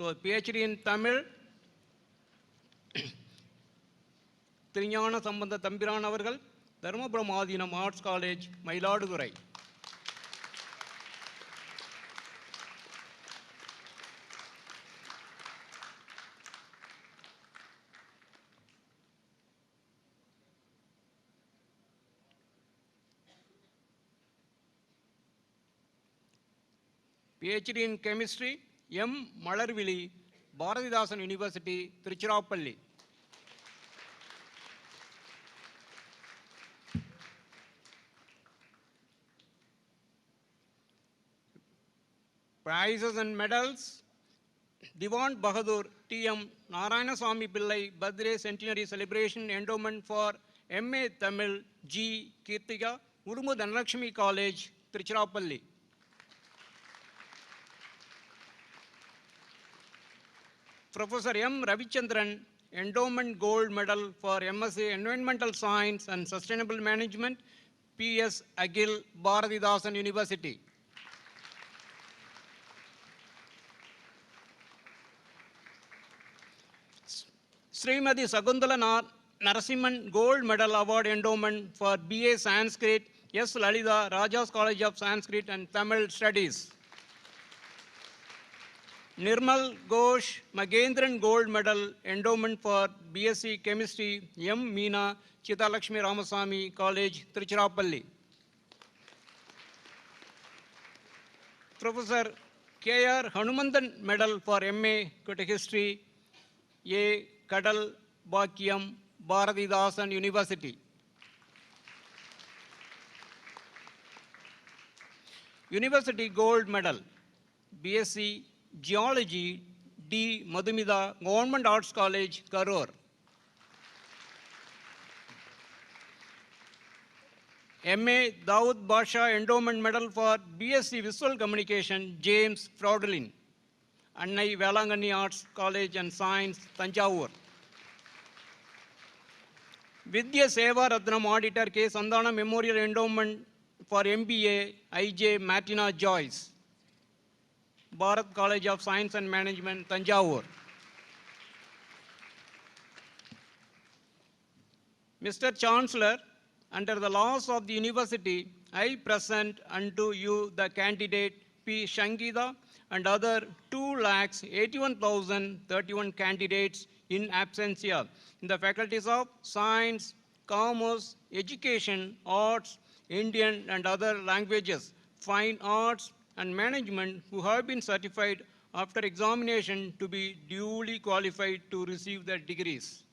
So PhD in Tamil, Thirugnana Sambandha Thambiran அவர்கள் Dharmapuram Adheenam arts college Mayiladuthurai PhD in chemistry M Malarvizhi Bharathidasan university Tiruchirappalli Prizes and medals. Diwan Bahadur T.M. Narayana Pillai Birthday Centenary Celebration Endowment for M.A. Tamil G. Kirtika, Urumu Dhanalakshmi College, Tiruchirappalli. Professor M. Ravichandran, Endowment Gold Medal for MSc Environmental Science and Sustainable Management, P.S. Agil Bharatidasan University. Srimati Sagundala Na- Narasimhan Gold Medal Award Endowment for BA Sanskrit, S. Lalita, Rajas College of Sanskrit and Tamil Studies. Nirmal Ghosh Magendran Gold Medal Endowment for BSc Chemistry, M. Meena, Chitalakshmi Ramasamy College, Tiruchirappalli. Professor K.R. Hanumandan Medal for MA Kuta History, A. Kadal Bakyam, Bharatidasan University. University Gold Medal, BSc Geology, D. Madhumida, Government Arts College, Karur. MA Dawood Basha Endowment Medal for BSc Visual Communication, James Fraudlin. Annai Velangani Arts College and Science, Tanjavur. Vidya Seva Ratnam Auditor K. Sandana Memorial Endowment for MBA, IJ Martina Joyce. Bharat College of Science and Management, Tanjavur. Mr. Chancellor, under the laws of the university, I present unto you the candidate P. Shangida and other 2,81,031 candidates in absentia in the faculties of Science, Commerce, Education, Arts, Indian and other languages, Fine Arts and Management who have been certified after examination to be duly qualified to receive their degrees.